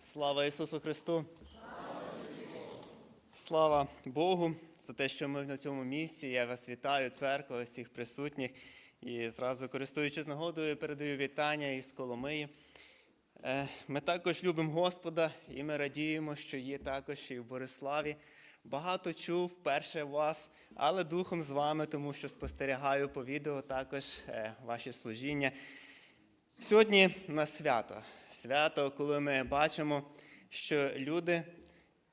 Слава Ісусу Христу! Слава Богу за те, що ми на цьому місці. Я вас вітаю, церква, всіх присутніх. І зразу користуючись нагодою, передаю вітання із Коломиї. Е, Ми також любимо Господа і ми радіємо, що є також і в Бориславі. Багато чув перше вас, але духом з вами, тому що спостерігаю по відео також е, ваші служіння. Сьогодні на свято. Свято, коли ми бачимо, що люди,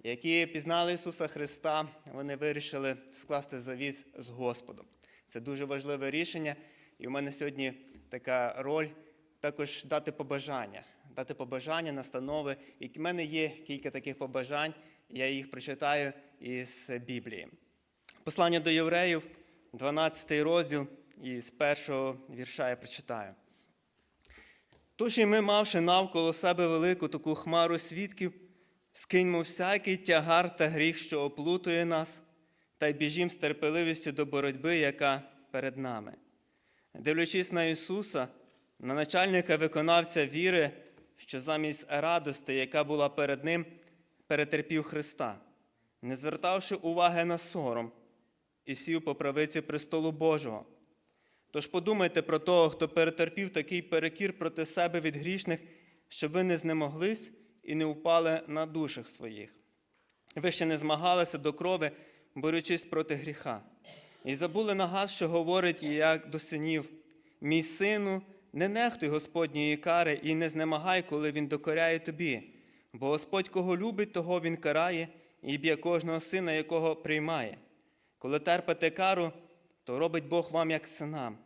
які пізнали Ісуса Христа, вони вирішили скласти завіт з Господом. Це дуже важливе рішення, і у мене сьогодні така роль також дати побажання, дати побажання, настанови. І в мене є кілька таких побажань, я їх прочитаю із Біблії. Послання до євреїв, 12 розділ, і з першого вірша я прочитаю. Тож і ми, мавши навколо себе велику таку хмару свідків, скиньмо всякий тягар та гріх, що оплутує нас, та й біжім з терпеливістю до боротьби, яка перед нами. Дивлячись на Ісуса, на начальника виконавця віри, що замість радости, яка була перед Ним, перетерпів Христа, не звертавши уваги на сором, і сів по правиці престолу Божого. Тож подумайте про того, хто перетерпів такий перекір проти себе від грішних, щоб ви не знемоглись і не впали на душах своїх. Ви ще не змагалися до крови, борючись проти гріха. І забули на газ, що говорить як до синів: мій сину, не нехтуй Господньої кари і не знемагай, коли він докоряє тобі. Бо Господь, кого любить, того він карає, і б'є кожного сина, якого приймає. Коли терпите кару, то робить Бог вам як синам.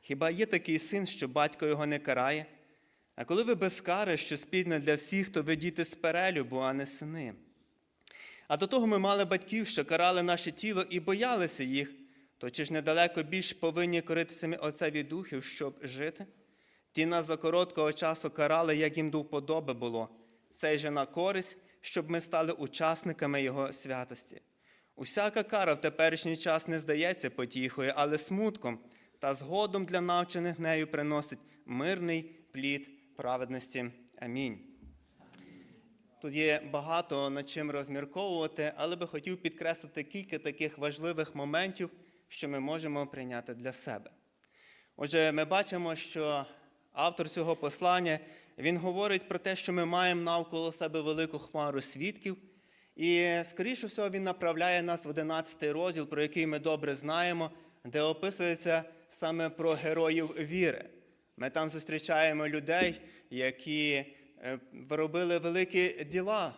Хіба є такий син, що батько його не карає? А коли ви без кари, що спільне для всіх, то ви діти з перелюбу, а не сини. А до того ми мали батьків, що карали наше тіло і боялися їх, то чи ж недалеко більш повинні коритися отцеві духів, щоб жити? Ті нас за короткого часу карали, як їм до вподоби було, цей же на користь, щоб ми стали учасниками Його святості. Усяка кара в теперішній час не здається потіхою, але смутком та згодом для навчених нею приносить мирний плід праведності. Амінь. Тут є багато над чим розмірковувати, але би хотів підкреслити кілька таких важливих моментів, що ми можемо прийняти для себе. Отже, ми бачимо, що автор цього послання він говорить про те, що ми маємо навколо себе велику хмару свідків. І, скоріше всього, він направляє нас в 11 розділ, про який ми добре знаємо, де описується саме про героїв віри. Ми там зустрічаємо людей, які е, робили великі діла.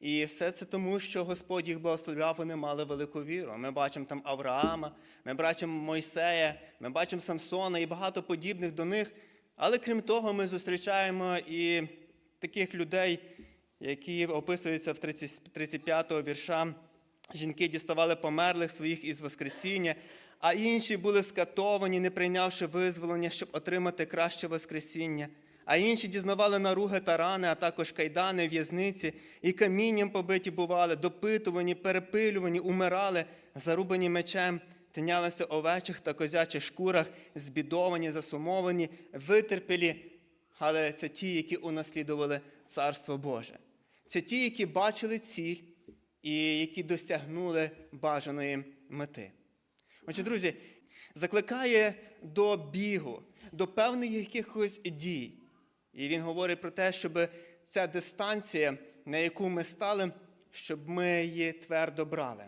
І все це тому, що Господь їх благословляв, вони мали велику віру. Ми бачимо там Авраама, ми бачимо Мойсея, ми бачимо Самсона і багато подібних до них. Але крім того, ми зустрічаємо і таких людей, які описуються в 30 35-го вірша. Жінки діставали померлих своїх із Воскресіння, а інші були скатовані, не прийнявши визволення, щоб отримати краще Воскресіння. А інші дізнавали наруги та рани, а також кайдани, в'язниці, і камінням побиті бували, допитувані, перепилювані, умирали, зарубані мечем, тинялися овечих та козячих шкурах, збідовані, засумовані, витерпілі. Але це ті, які унаслідували Царство Боже. Це ті, які бачили ціль і які досягнули бажаної мети. Отже, друзі, закликає до бігу, до певних якихось дій. І він говорить про те, щоб ця дистанція, на яку ми стали, щоб ми її твердо брали.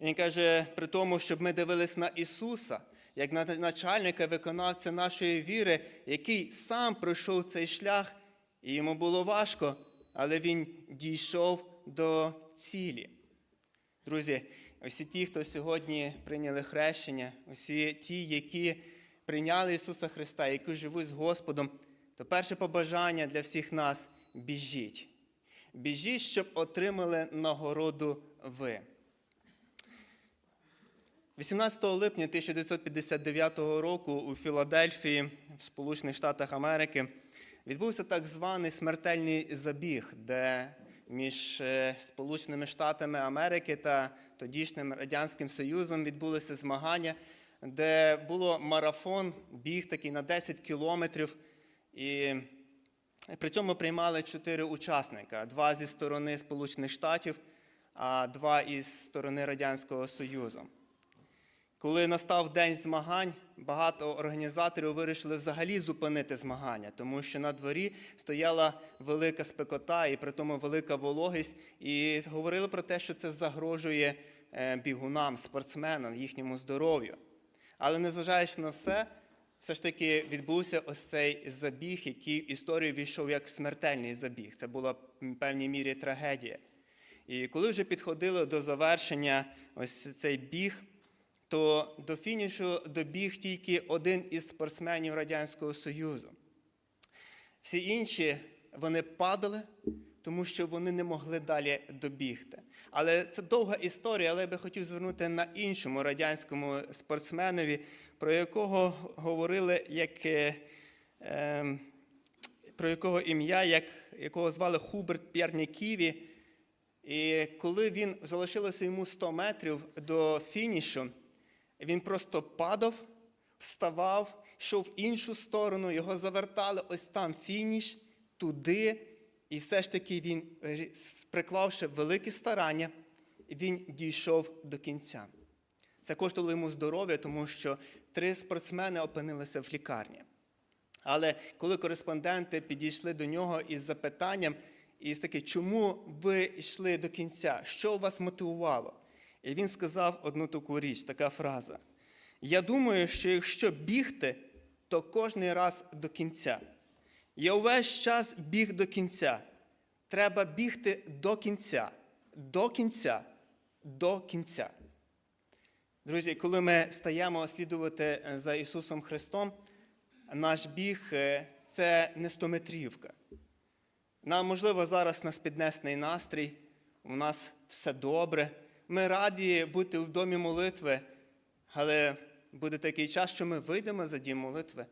Він каже, при тому, щоб ми дивились на Ісуса, як на начальника, виконавця нашої віри, який сам пройшов цей шлях, і йому було важко, але він дійшов до цілі. Друзі, усі ті, хто сьогодні прийняли хрещення, усі ті, які прийняли Ісуса Христа, які живуть з Господом, то перше побажання для всіх нас біжіть. Біжіть, щоб отримали нагороду ви. 18 липня 1959 року у Філадельфії, в Сполучених Штатах Америки, відбувся так званий смертельний забіг, де між е, Сполученими Штатами Америки та тодішнім Радянським Союзом відбулися змагання, де було марафон, біг такий на 10 кілометрів. І При цьому приймали чотири учасника: два зі сторони Сполучених Штатів, а два із сторони Радянського Союзу. Коли настав день змагань, багато організаторів вирішили взагалі зупинити змагання, тому що на дворі стояла велика спекота і при тому велика вологість, і говорили про те, що це загрожує е, бігунам, спортсменам, їхньому здоров'ю. Але незважаючи на все, все ж таки відбувся ось цей забіг, який в історію війшов як смертельний забіг. Це була в певній мірі трагедія. І коли вже підходили до завершення ось цей біг, то до фінішу добіг тільки один із спортсменів Радянського Союзу. Всі інші вони падали, тому що вони не могли далі добігти. Але це довга історія, але я би хотів звернути на іншому радянському спортсменові, про якого говорили як. е, ем, про якого ім'я, як, якого звали Хуберт П'ярніківі. І коли він залишилося йому 100 метрів до фінішу, він просто падав, вставав, йшов в іншу сторону, його завертали ось там фініш, туди. І все ж таки він, приклавши великі старання, він дійшов до кінця. Це коштувало йому здоров'я, тому що три спортсмени опинилися в лікарні. Але коли кореспонденти підійшли до нього із запитанням, і таке, чому ви йшли до кінця? Що вас мотивувало? І він сказав одну таку річ, така фраза. Я думаю, що якщо бігти, то кожний раз до кінця. Я увесь час біг до кінця. Треба бігти до кінця, до кінця, до кінця. Друзі, коли ми стаємо слідувати за Ісусом Христом, наш біг е, це не стометрівка. Нам, можливо, зараз нас піднесений настрій, у нас все добре. Ми раді бути в домі молитви, але буде такий час, що ми вийдемо за дім молитви.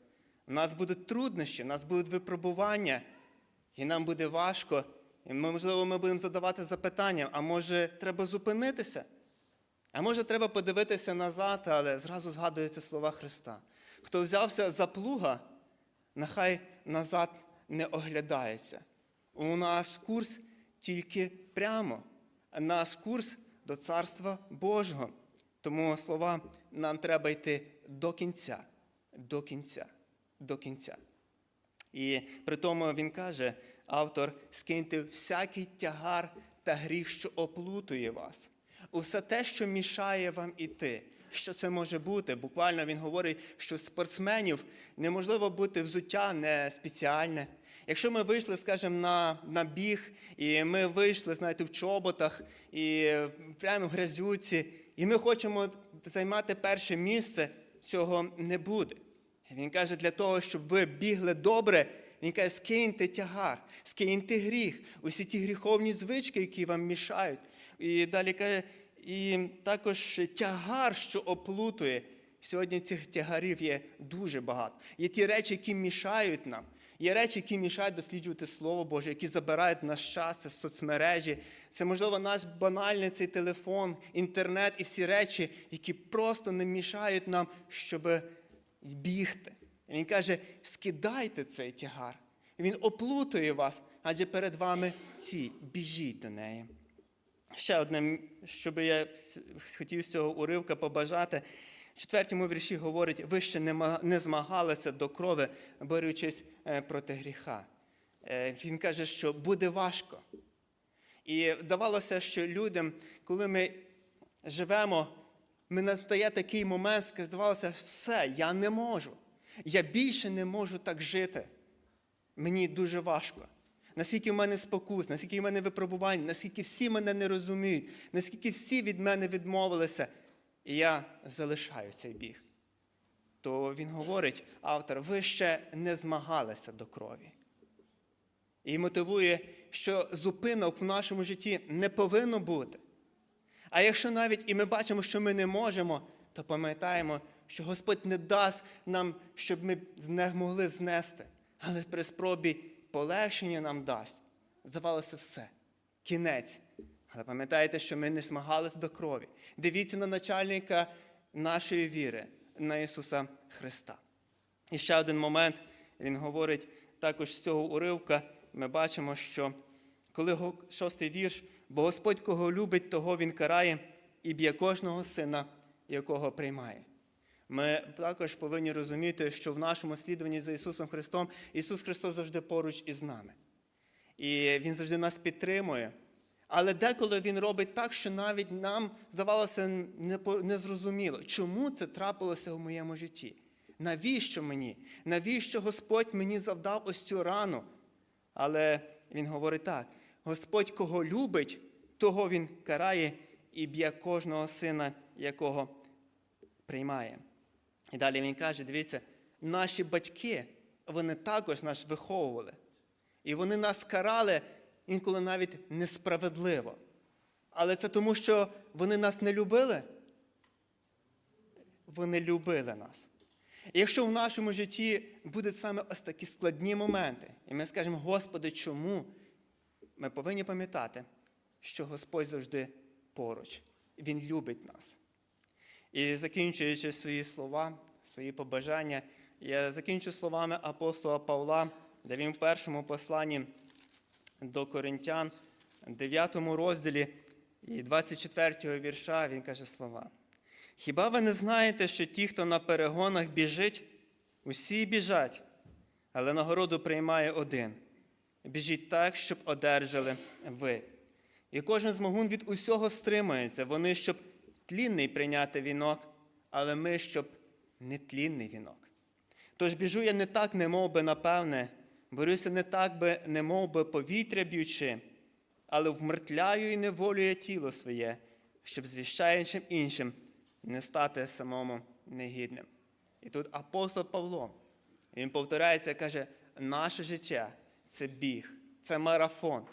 У нас будуть труднощі, у нас будуть випробування, і нам буде важко. І ми, можливо, ми будемо задавати запитання, а може, треба зупинитися? А може, треба подивитися назад, але зразу згадуються слова Христа. Хто взявся за плуга, нехай назад не оглядається. У наш курс тільки прямо, наш курс до Царства Божого. Тому слова нам треба йти до кінця, до кінця, до кінця. І при тому він каже, автор, скиньте всякий тягар та гріх, що оплутує вас. Усе те, що мішає вам іти. Що це може бути? Буквально він говорить, що спортсменів неможливо бути взуття не спеціальне. Якщо ми вийшли, скажімо, на, на біг, і ми вийшли, знаєте, в чоботах і прямо в грязюці, і ми хочемо займати перше місце, цього не буде. Він каже, для того, щоб ви бігли добре, він каже, скиньте тягар, скиньте гріх, усі ті гріховні звички, які вам мішають. І далі каже, і також тягар, що оплутує. Сьогодні цих тягарів є дуже багато. Є ті речі, які мішають нам. Є речі, які мішають досліджувати Слово Боже, які забирають наш час, це соцмережі. Це, можливо, наш банальний цей телефон, інтернет і всі речі, які просто не мішають нам, щоб бігти. І Він каже: скидайте цей тягар. І Він оплутує вас, адже перед вами ці, біжіть до неї. Ще одне, що би я хотів з цього уривка побажати. Четвертому вірші говорить, ви ще не змагалися до крови, борючись е, проти гріха. Е, він каже, що буде важко. І вдавалося, що людям, коли ми живемо, ми настає такий момент, коли здавалося, все, я не можу. Я більше не можу так жити. Мені дуже важко. Наскільки в мене спокус, наскільки в мене випробувань, наскільки всі мене не розуміють, наскільки всі від мене відмовилися, і я залишаю цей біг. То він говорить, автор, ви ще не змагалися до крові. І мотивує, що зупинок в нашому житті не повинно бути. А якщо навіть і ми бачимо, що ми не можемо, то пам'ятаємо, що Господь не дасть нам, щоб ми не могли знести, але при спробі полегшення нам дасть. Здавалося, все. Кінець. Але пам'ятаєте, що ми не змагались до крові. Дивіться на начальника нашої віри, на Ісуса Христа. І ще один момент, Він говорить, також з цього уривка ми бачимо, що коли шостий вірш, бо Господь кого любить, того він карає і б'є кожного сина, якого приймає. Ми також повинні розуміти, що в нашому слідуванні за Ісусом Христом Ісус Христос завжди поруч із нами. І Він завжди нас підтримує. Але деколи Він робить так, що навіть нам здавалося незрозуміло, чому це трапилося в моєму житті. Навіщо мені? Навіщо Господь мені завдав ось цю рану? Але Він говорить так: Господь кого любить, того Він карає і б'є кожного сина, якого приймає. І далі він каже: дивіться, наші батьки, вони також нас виховували. І вони нас карали інколи навіть несправедливо. Але це тому, що вони нас не любили? Вони любили нас. І якщо в нашому житті будуть саме ось такі складні моменти, і ми скажемо, Господи, чому? Ми повинні пам'ятати, що Господь завжди поруч. Він любить нас. І закінчуючи свої слова, свої побажання, я закінчу словами апостола Павла, де він в першому посланні до Коринтян, 9 розділі і 24 вірша, він каже слова. Хіба ви не знаєте, що ті, хто на перегонах біжить, усі біжать, але нагороду приймає один. Біжіть так, щоб одержали ви. І кожен змогун від усього стримується. Вони, щоб тлінний прийняти вінок, але ми, щоб нетлінний вінок. Тож біжу я не так, не мов би, напевне, борюся не так, би, не мов би повітря б'ючи, але вмертляю і неволює тіло своє, щоб звіщаючим іншим не стати самому негідним. І тут апостол Павло, він повторяється, каже, наше життя це біг, це марафон.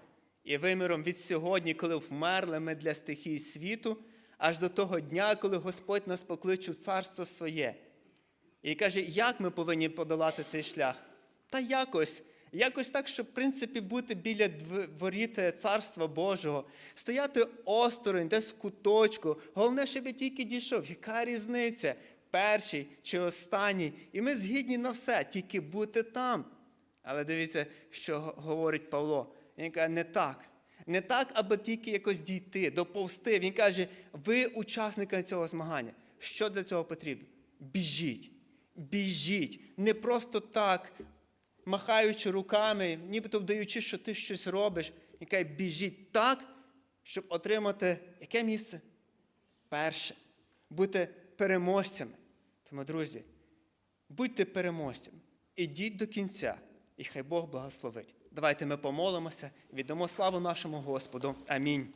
І виміром від сьогодні, коли вмерли ми для стихій світу, аж до того дня, коли Господь нас покличе в царство своє. І каже, як ми повинні подолати цей шлях? Та якось, якось так, щоб, в принципі, бути біля дв- воріт е, Царства Божого, стояти осторонь, десь в куточку. Головне, щоб я тільки дійшов. Яка різниця? Перший чи останній? І ми згідні на все, тільки бути там. Але дивіться, що говорить Павло. Він каже, не так. Не так, аби тільки якось дійти, доповсти. Він каже, ви учасники цього змагання. Що для цього потрібно? Біжіть. Біжіть. Не просто так, махаючи руками, нібито вдаючи, що ти щось робиш. Він каже, біжіть так, щоб отримати яке місце? Перше. Бути переможцями. Тому, друзі, будьте переможцями. Ідіть до кінця, і хай Бог благословить. Давайте ми помолимося і віддамо славу нашому Господу. Амінь.